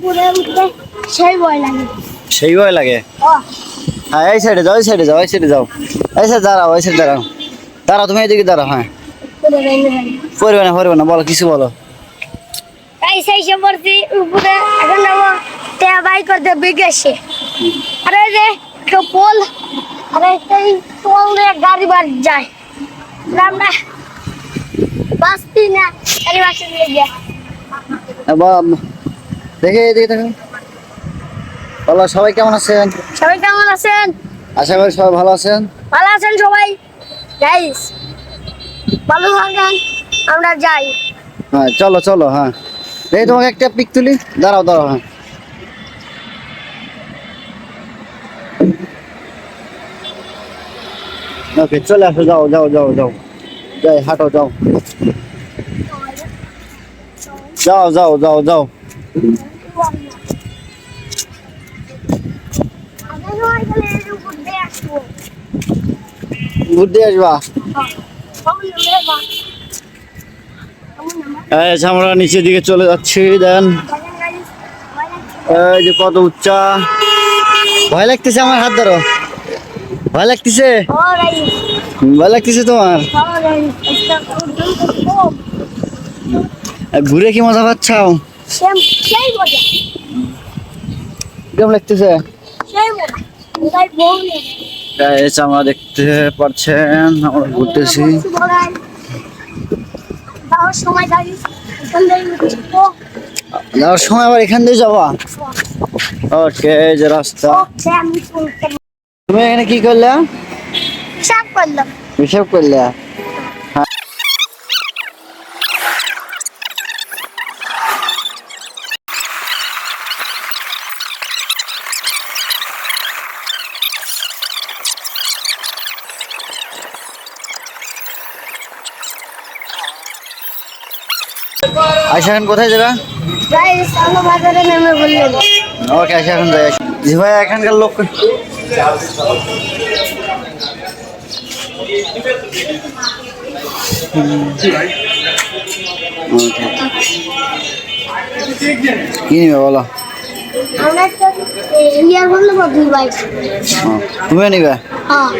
আসলাম লাপাড়া সেই ভয় লাগে। সেই ভয় লাগে? হ্যাঁ এই সাইডে যাও এই সাইডে যাও এই সাইডে যাও। এই সাইড দাঁড়াও এই সাইড দাঁড়াও। দাঁড়াও তুমি এইদিকে দাঁড়াও হ্যাঁ। পড়বে না পড়বে না বলো কিছু বলো। তাই সেই সম্পর্কে উপরে এখন যাব টেয়া বাই করতে বিদেশে আরে এই যে একটা পোল? আরে এই পোল দিয়ে গাড়ি বাড়ি যায়। আমরা বাঁচতি না গাড়ি দিয়ে গিয়ে দেখে এদিকে থাকুন বলো সবাই কেমন আছেন? সবাই কেমন আছেন? আশা করি সবাই ভালো আছেন। ভালো আছেন সবাই? গাইস ভালো থাকেন আমরা যাই। হ্যাঁ চলো চলো হ্যাঁ। দেখি তোমাকে একটা পিক তুলি। দাঁড়াও দাঁড়াও হ্যাঁ। ওকে চলে আসো যাও যাও যাও যাও। যাই হাঁটো যাও। যাও যাও যাও যাও। ঘুরতে আসবা? আমরা নিচের দিকে চলে যাচ্ছি দেন। এই যে কত উচ্চা। ভয় লাগতেছে আমার হাত ধরো। ভয় লাগতেছে? ভয় লাগতেছে তোমার? ঘুরে কি মজা মজা কেমন লাগতেছে? গাইস আমরা দেখতে পাচ্ছেন আমরা ঘুরতেছি। যাওয়ার সময় আবার এখান দিয়ে যাবা? ওকে যে রাস্তা। তুমি এখানে কি করলে? চাপ করলাম। হিসাব করলে? আয়সা এখন কোথায় যাবে? ওকে আয়সা যাই জি ভাই এখানকার লোক কি? নিবে বলো? তুমিও নিবে? হ্যাঁ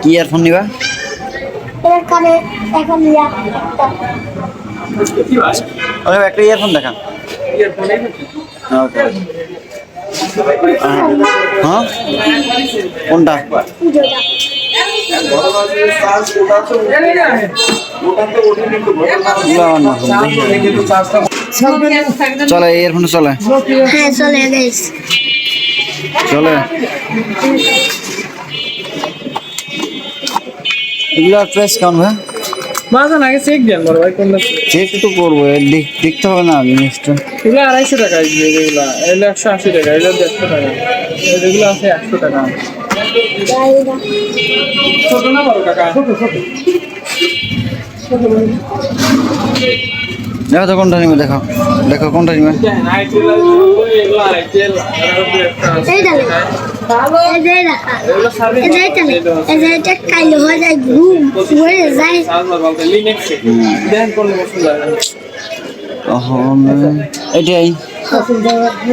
কি ইয়ারফোন নিবা? এর কানে এখন একটা। ওকে একটা ইয়ারফোন দেখান। হ্যাঁ? কোনটা? চলে ইয়ারফোন চলে। হ্যাঁ চলে চলে। এগুলো প্রেস কেমন ভাই মাঝান আগে চেক দেন বড় ভাই কোনটা চেক তো করব দেখতে হবে না জিনিসটা। এগুলো আড়াইশো টাকা আসবে এগুলো। এগুলো একশো আশি টাকা এগুলো দেড়শো টাকা। এগুলো আছে একশো টাকা। ছোট না বড় কাকা? ছোট ছোট। দেখো তো কোনটা নিবে দেখো। দেখো কোনটা নিবে। হয়ে হয়ে এটাই।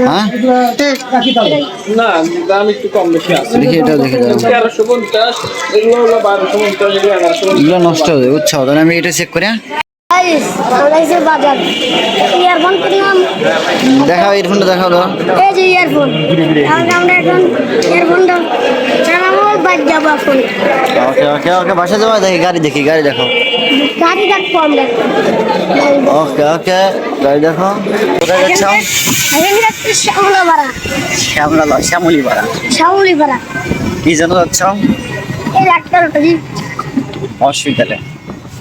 হ্যাঁ? নষ্ট হয়ে যাবে বুঝছ? তাহলে আমি এটা চেক করি দেখাও ইয়ারফোনটা দেখাও দাও। এই যে ইয়ারফোন আমরা এখন ইয়ারফোনটা চালাবো বাদ যাব এখন। ওকে ওকে ওকে বাসা যাব দেখি গাড়ি দেখি গাড়ি দেখো। গাড়ি দেখব আমরা। ওকে ওকে গাড়ি দেখো। কোথায় যাচ্ছ? শ্যামলা কি যেন যাচ্ছ? এই ডাক্তার হসপিটালে।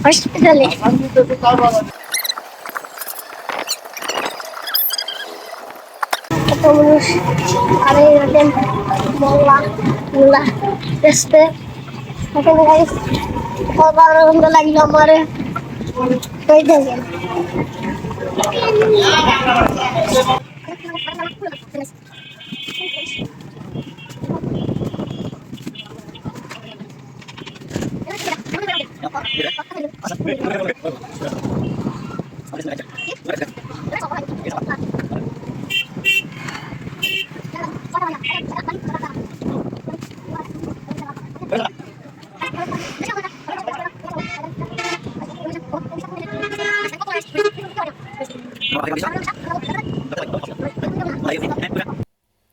হসপিটালে। মানুষ আর এই রকম মোল্লা মোল্লা বেসতে এখন গাইস কবার বন্ধ লাগল আমার। হয়ে যাবে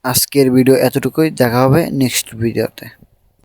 আজকের ভিডিও এতটুকুই দেখা হবে নেক্সট ভিডিওতে